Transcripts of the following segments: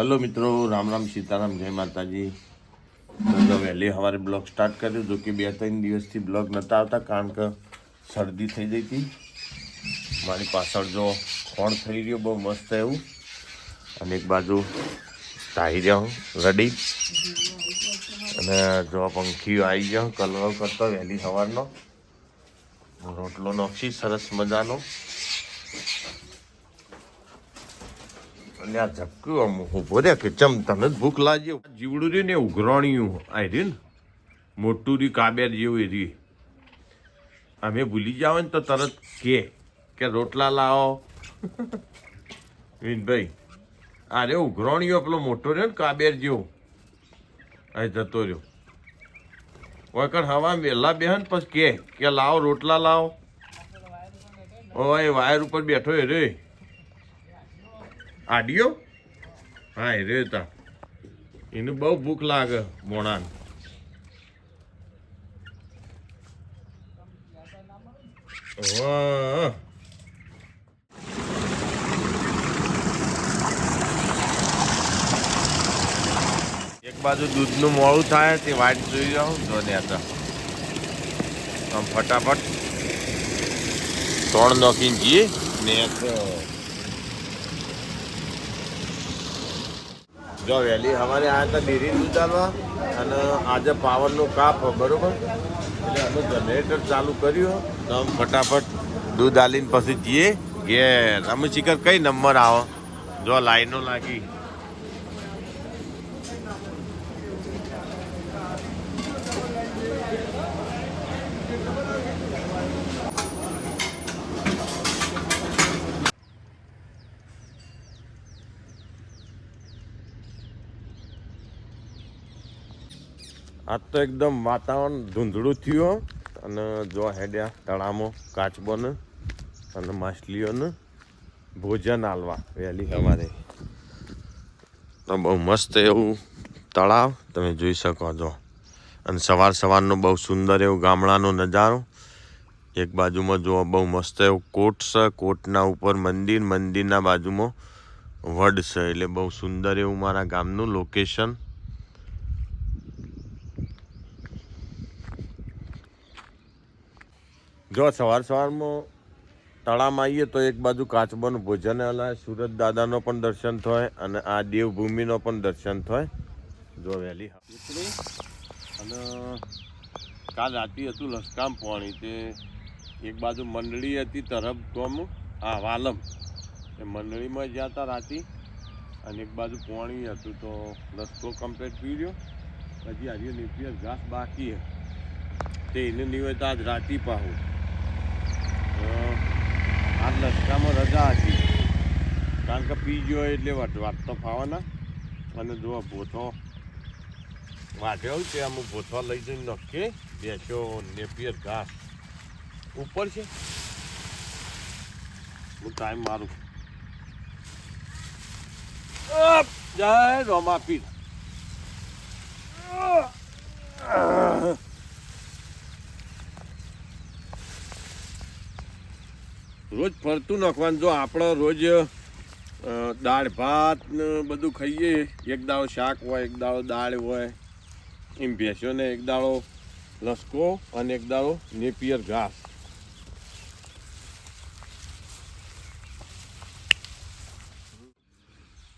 Hello મિત્રો, રામ રામ, સીતારામ, જય માતાજી. તો વહેલી સવારે બ્લોગ સ્ટાર્ટ કર્યો, જો કે બે ત્રણ દિવસથી બ્લોગ નહોતા આવતા, કારણ કે શરદી થઈ ગઈ હતી. મારી પાછળ જો ખોણ થઈ રહ્યો, બહુ મસ્ત એવું. અને એક બાજુ ટાઈ જાઉં રડી. અને જો પંખીઓ આવી જાઉં કલર કરતો વહેલી સવારનો. રોટલો નોખી, સરસ મજાનો. અને આ ઝબકું આમ ઊભો રે કે ચમ તને જ ભૂખ લાગી? જીવડું રહ્યું ને ઉઘરાણિયું આ રહ્યું ને. મોટું રહ્યું, કાબેર જેવું રહ્યું. અમે ભૂલી જાવ ને તો તરત કે કે રોટલા લાવો. વિનભાઈ, આ રે ઉઘરાણિયો પેલો મોટો રહ્યો ને કાબેર જેવો. આ જતો રહ્યો. વખત હવા વહેલા બેહન પછી કે કે લાવો, રોટલા લાવો. ઓય વાયર ઉપર બેઠો એ રે આડિયો? હા એ રે એને બહુ ભૂખ લાગે, મોણાને. એક બાજુ દૂધનું મોડું થાય, તે વાટ જોઈ જાઉં જોને હતા આમ ફટાફટ. ત્રણ નોખીને જઈએ ને જો વહેલી અમારે આ હતા ડેરી દૂધ આલવા અને આજે પાવરનો કાપ બરોબર? એટલે અમે જનરેટર ચાલુ કર્યું. તો ફટાફટ દૂધ આલીને પછી જઈએ. ઘેર. અમે શીખર કઈ નંબર આવો? જો લાઈનો લાગી. આજ તો એકદમ વાતાવરણ ધૂંધળું થયું અને જો હેડ્યા તળામાં, કાચબોને અને માછલીઓને ભોજન આલવા વહેલી સવારે. તો બહુ મસ્ત એવું તળાવ, તમે જોઈ શકો છો અને સવાર સવારનો બહુ સુંદર એવું ગામડાનો નજારો. એક બાજુમાં જો બહુ મસ્ત એવું કોટ છે. કોટના ઉપર મંદિર, મંદિરના બાજુમાં વડ છે. એટલે બહુ સુંદર એવું મારા ગામનું લોકેશન જો સવાર સવારમાં તળામાં આવીએ તો એક બાજુ કાચબાનું ભોજન અલાય સુરત દાદાનો પણ દર્શન થાય અને આ દેવભૂમિનો પણ દર્શન થાય. જો વહેલી અને કાલ રાતે હતું લસકામ પાણી તે એક બાજુ મંડળી હતી તરફ ગોમ, આ વાલમ. એ મંડળીમાં જ્યાં હતા રાતે અને એક બાજુ પાણી હતું તો લસકો કમ્પ્લેટ પી રહ્યો. પછી આજે નીકળી ઘાસ બાકી તે એને નિવેદ આજ રાતી પાહું. આજ લસકામાં રજા હતી. કારણ કે પી ગયો એટલે વાત તો ફાવાના. અને જો ભૂથો વાઢ્યો તે અમુક ભૂથો લઈ જઈને નખીએ બેસ્યો નેપિયર ઘાસ ઉપર છે. હું ટાઈમ મારું! જય રોમાપીર રોજ ફરતું નાખવાનું. જો આપણે રોજ દાળ, ભાત ને બધું ખાઈએ, એક દાળો શાક હોય, એક દાળો દાળ હોય, એમ ભેંસોને એક દાળો લસકો અને એક દાળો નેપિયર ઘાસ.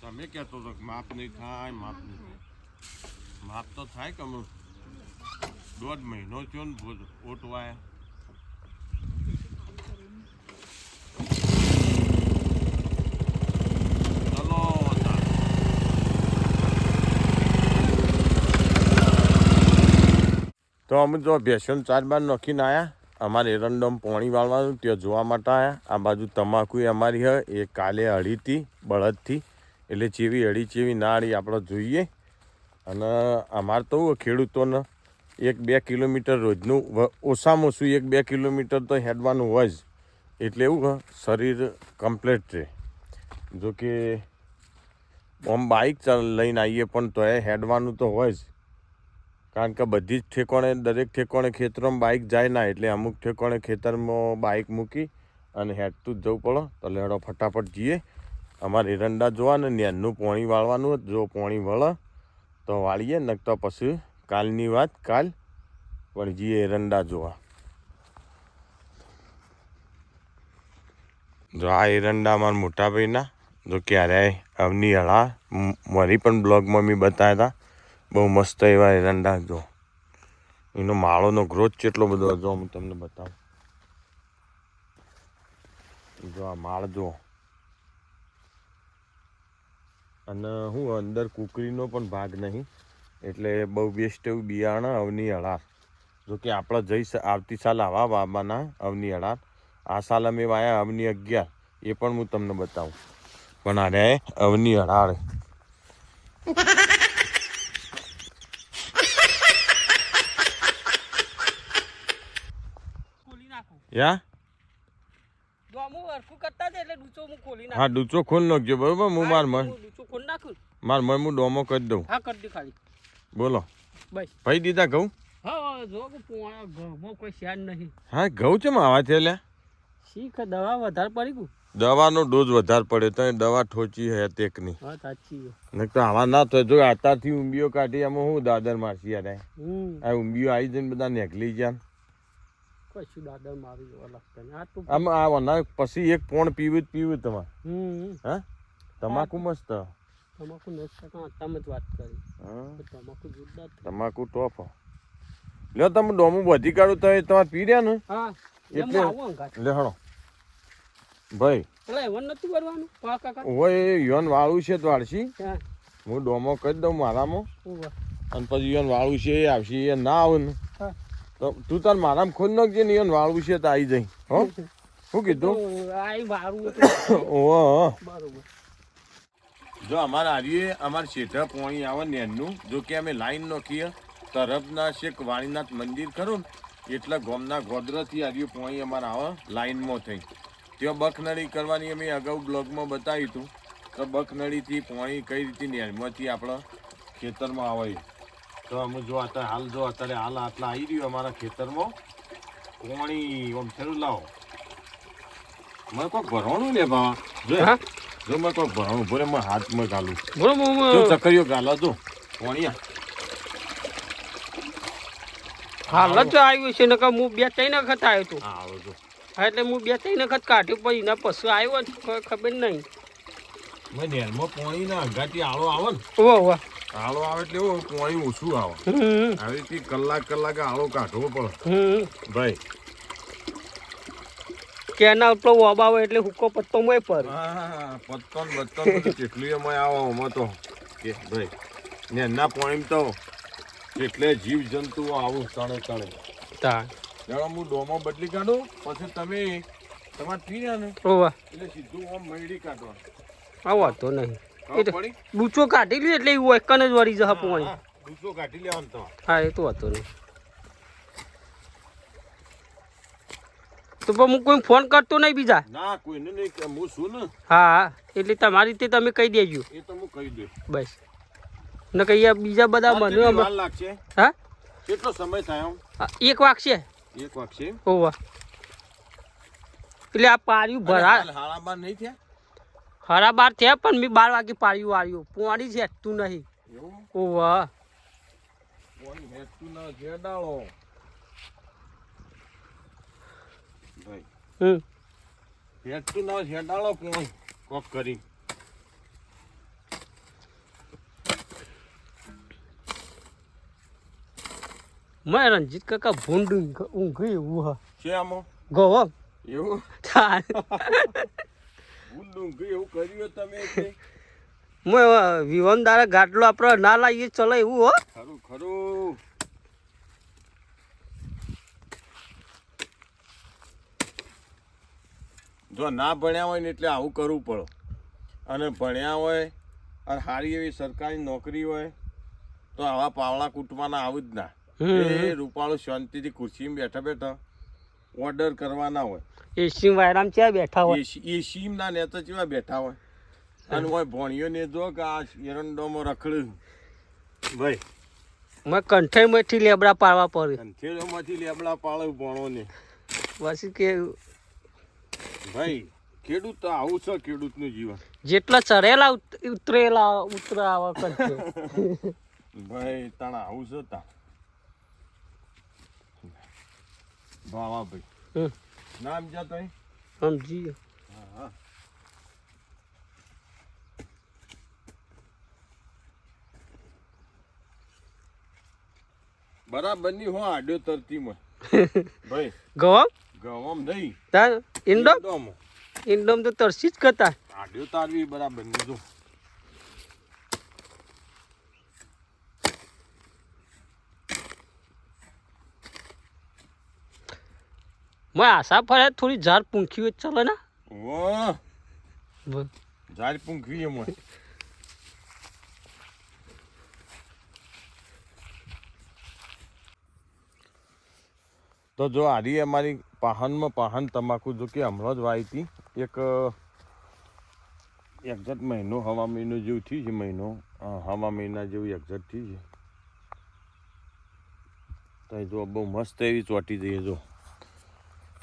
તમે કહેતો હતો કે માપ નહીં થાય, માપ નહીં થાય. માપ તો થાય કે દોઢ મહિનો થયો ને ઓટવાયા ચલો તાર. તો અમે જો ભેસન ચાર બાર નાખીને આવ્યા અમારે એરંડમ પોણી વાળવાનું ત્યાં જોવા માટે આવ્યા આ બાજુ તમાકુ અમારી હ, એ કાલે અડી હતી, બળદથી. એટલે ચેવી અડી ચેવી ના અડી આપણે જોઈએ. અને અમારે તો ખેડૂતોને એક બે કિલોમીટર રોજનું ઓછામાં ઓછું એક બે કિલોમીટર તો હેડવાનું હોય જ. એટલે એવું શરીર કમ્પ્લીટ રહે. જો કે, આમ બાઇક લઈને આવીએ પણ તોય હેડવાનું તો હોય જ. કારણ કે બધી જ ઠેકોણે, દરેક ઠેકોણે ખેતરોમાં બાઇક જાય ના, એટલે અમુક ઠેકોણે ખેતરમાં બાઇક મૂકી અને હેડતું જ જવું પડે. તો લેડો ફટાફટ જઈએ. અમારે એરંડા જોવા ને નેનનું પોણી વાળવાનું. જો પોણી વળે તો વાળીએ ને તો પછી કાલની વાત, કાલ પણ જઈએ એરંડા જોવા. જો આ એરંડા અમારા મોટા ભાઈના, જો ક્યારેય અવની હળા મારી પણ બ્લોગમાં મેં બતાવ્યા હતા. બહુ મસ્ત એવા એરંડા જો. એનો માળોનો ગ્રોથ કેટલો બધો જો હું તમને બતાવું. જો આ માળ જો અને હું અંદર કુકરીનો પણ ભાગ નહીં, એટલે બહુ બેસ્ટ એવું બિયારણ અવની અઢાર. જો કે આપણે જઈ આવતી સાલ આવા વાવવાના અવની અઢાર. આ સાલ અમે વાયા અવની અગિયાર. એ પણ હું તમને બતાવું. પણ આને અવની અઢાર. યા? હું ડૂચો ખોલ નાખજો બરોબર? હું માર મન નાખું. માર મન હું ડોમો કરી દઉં. હા કરી દે ખાલી. બોલો. ભાઈ દીધા ઘઉં? હા ઘઉં છે આવા છે લ્યા? શીખ દવા વધારે પડી ગયું? દવાનો ડોઝ વધારે પડે તો દવા ઠોચી હે તેકની નહીં તો આવા ના થાય. જો આતાથી ઊંબીઓ કાઢી આમાં હું દાદર મારસી યાર આ? ઊંબીઓ આવી જઈને બધા નેકલી ગયા. કશું દાદર મારી લાગતા આ તો આમ આ વના પછી એક પોણ પીવું જ પીવું તમારે. હમ. હા? તમાકુ મસ્ત. તમાકુ નસ્તા કા તમે જ વાત કરી. તમાકુ જોરદાર તમાકુ ટોપ લ્યો તમે ડોમું બધી કાઢું તો તમાર પી રહ્યા ને? હા. એટલે- લે હણો. ભાઈ. એટલે એવન નતું કરવાનું? પાકા કાકા? ઓય યોન વાળું છે તો હું. ડોમો કરી દઉં મારામાં. અને પછી યોન વાળું છે એ આવશે એ ના આવે ને. હા. તો તું તાર મારામાં ખોદ નાખજે ને યોન વાળું છે તો આવી જાય હો? શું કીધું? આઈ હતું. ઓહો. જો અમારા હારીએ અમારે શેઠા પોણી આવે નેનનું. જો કે અમે લાઈન નોખીએ. તરફના શેખ વાણીનાથ મંદિર ખરું એટલે ગોમના ગોદરથી આર્યું પોણી અમારે આવે લાઈનમાં થઈ. ત્યાં બખનળી કરવાની અમે અગાઉ બ્લોગમાં બતાવ્યું હતું. તો બખનળીથી પોણી કઈ રીતે નેરમાંથી આપણા ખેતરમાં આવે તો અમે જો અત્યારે હાલ જો અત્યારે હાલ આટલા આવી રહ્યું અમારા ખેતરમાં પોણી આમ થયું લાવો. મને કોઈક ભરવાનું લે બાવા. જો હા? જો મેં કોઈ ભરવાનું ભરે મેં હાથમાં ગાલું. બરોબર ચકરીઓ ગાલા જો. પોણિયા હાલ જ આવ્યું છે નકર હું બે ત્રણ વખત આવ્યો હતો હા આવો જો. હા એટલે હું બે ત્રણ વખત કાઢ્યું પછી એના પશુ આવ્યો ખબર નહીં. મેં નેરમાં પોણી ના અંગાથી આળો આવે ને. ઓહો ઓહો આળો આવે એટલે એવું પાણી ઓછું આવે. આવી રીતે કલાક કલાક આળો કાઢવો પડે. ભાઈ. કેનાલ પર વબાવે એટલે હુકો પત્તો મોય પર. હા પત્તન બત્તન બધું કેટલું એમાં આવે આમાં તો. કે ભાઈ ને એના પાણી તો એટલે જીવ જંતુઓ આવું તણે તણે. તા જાણો હું ડોમો બદલી કાઢું પછી તમે તમારે પી ને એટલે સીધું આમ મળી કાઢો આ તો નહીં. ડૂચો કાઢી લે એટલે એવું એકને જ વળી જશે પોણી. હા, ડૂચો કાઢી લેવાનું તમારે. હા એ તો વાતો નહીં. તો પણ હું કોઈ ફોન કરતો નહીં બીજા? ના કોઈને નહીં કે હું છું ને. હા હા એટલે તમારી રીતે તમે કહી દેજો. એ તો હું કહી દઉં બસ. ન કહીએ બીજા બધા મને વાર લાગશે? હા? કેટલો સમય થાય એક વાગશે એક વાગશે ઓવા એટલે આ પાર્યું ભરા નહીં થયા? હરા બાર થયા પણ મેં બાર વાગે પાડ્યું વાળ્યું પોણી છે તું નહીં. ઓવા મેં રણજીત કાકા ભૂંડ ઊંઘ- એવું હા. છે એવું? એવું કર્યું તમે હું વિવન દારા ગાટલો આપણે ના લાવીએ ચલો એવું હો. ખરું ખરું. જો ના ભણ્યા હોય ને એટલે આવું કરવું પડે. અને ભણ્યા હોય અને સારી એવી સરકારી નોકરી હોય તો આવા પાવડા કૂટવાના આવું જ ના. એ રૂપાળું શાંતિથી ખુરશીમાં બેઠા બેઠા ઓર્ડર કરવાના હોય. એસી વાયરામ ક્યાં બેઠા હોય? એ એ સીમના નેતા ચેવા બેઠા હોય. અને હોય ભણ્યો ને જો કે આ એરંડોમાં રખડ્યું ભાઈ મેં કંઠઈમાંથી લેબડા પાડવા પડે. કંથેરોમાંથી લેબડા પાડે ભણો ને પછી કે ભાઈ ખેડૂત તો આવું છે ખેડૂતનું જીવન. જેટલા ચરેલા ઉતરેલા ઉતરેલા ઉતરાવા કરશે ભાઈ તાણા આવું છે તા વાહ ભાઈ. નામ જા તઈ સમજી ગયો. બરાબરની હો આડ્યો તરતીમાં. ભાઈ ગવામ? ગવામ નહીં. તાર ઇન્ડોમ? ઇન્ડોમ. તો તરસી જ કરતા. આડ્યો તારવી બરાબરની જો. મેં આશા ફરે થોડી ઝાડ પૂંખી તો ચાલે ને? વાહ બોલ. ઝાડ પૂંખવી એમ તો જો આરી અમારી પાહનમાં પાહન તમાકુ જો કે હમણાં જ વાવી હતી. એક એક્ઝેક્ટ મહિનો હવા મહિનો જેવું થયું છે મહિનો. હવા મહિના જેવું એક્ઝેક્ટ થયું છે. તો જો બહુ મસ્ત એવી ચોટી જઈએ જો.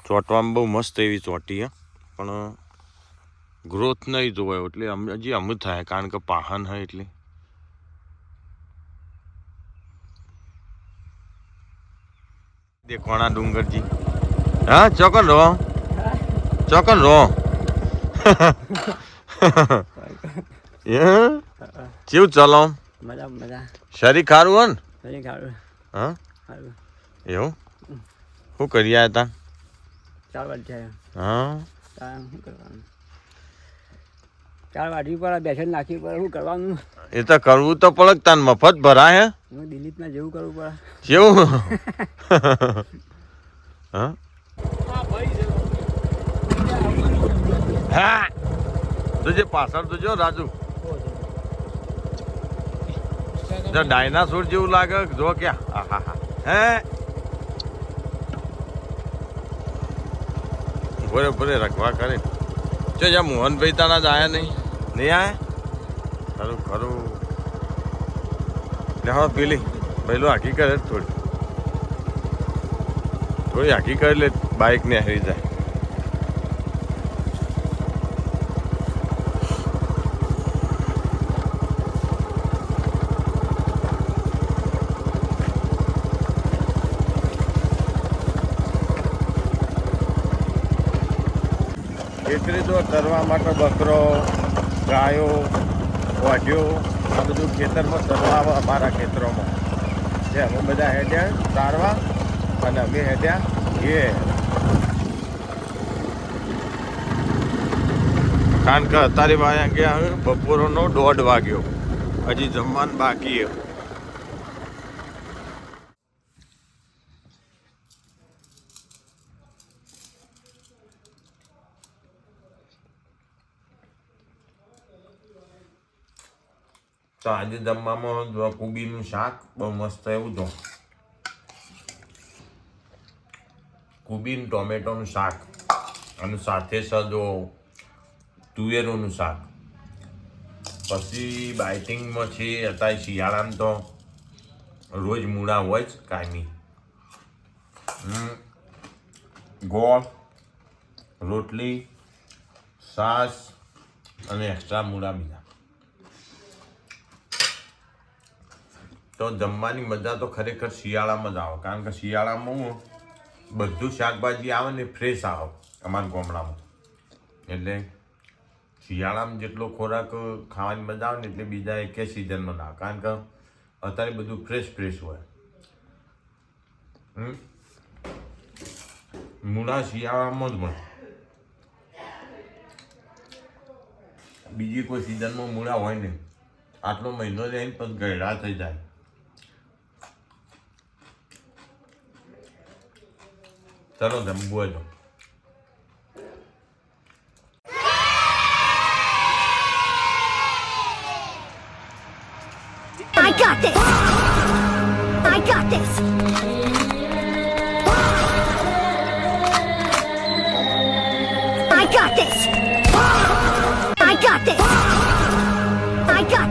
ચોટવામાં બહુ મસ્ત એવી ચોંટી હે. પણ ગ્રોથ નહીં જોવાયો એટલે અમ હજી અમુક થાય કારણ કે પાહન હોય એટલે. દેખવાના ડુંગરજી. હા ચોકન રહો. ચોકન રહો. કેવું ચલો? શરીર ખારું હોય ને? હા? એવું? શું કરી આવ્યા હતા ચાર વાર થયા હા? તાર શું કરવાનું? ચાર વાટી પર બેસન નાખી પર શું કરવાનું? એ તો કરવું તો પડે જ તાન મફત ભરાય હે? હું દિલીપના જેવું કરવું પડે. કેવું હા? હા. તુજે પાછળ તો જો રાજુ. જો ડાયનાસોર જેવું લાગે જો ક્યાં આહાહા. હે? ભરે ભરે રખવા કરે. જો જ્યાં મોહનભાઈ તાના જ આવ્યા નહીં. નહીં આવ્યા ખરું ખરું. ને હા પેલી. પહેલું હાકી કરે થોડી. થોડી હાકી કરી લે બાઇક ને હરી જાય. ખેતરી તરવા માટે બકરો, ગાયો વાઢ્યો આ બધું ખેતરમાં તરવા અમારા ખેતરોમાં. જે અમે બધા હેડ્યા, તારવા અને અમે હેડ્યા એ કારણ કે અત્યારે વાયા ગયા બપોરનો દોઢ વાગ્યો. હજી જમવાનું બાકી તો આજે જમવામાં કોબીનું શાક, બહુ મસ્ત એવું તો કોબીન ટોમેટોનું શાક અને સાથે સજો તુવેરોનું શાક. પછી બાઇટિંગમાં છે અત્યારે શિયાળામાં તો રોજ મૂળા હોય જ કાયમી. ગોળ, રોટલી સાસ અને એક્સ્ટ્રા મૂળા બીજા. તો જમવાની મજા તો ખરેખર શિયાળામાં જ આવે. કારણ કે શિયાળામાં બધું શાકભાજી આવે ને ફ્રેશ આવે અમારા ગામડામાં. એટલે શિયાળામાં જેટલો ખોરાક ખાવાની મજા આવે ને એટલે બીજા એકે સિઝનમાં ના કારણ કે અત્યારે બધું ફ્રેશ ફ્રેશ હોય. મૂળા શિયાળામાં જ મળે. બીજી કોઈ સિઝનમાં મૂળા હોય નહીં. આટલો મહિનો જાય પછી ગયડા થઈ જાય. Salón de vuelo. I got this. I got this. I got this!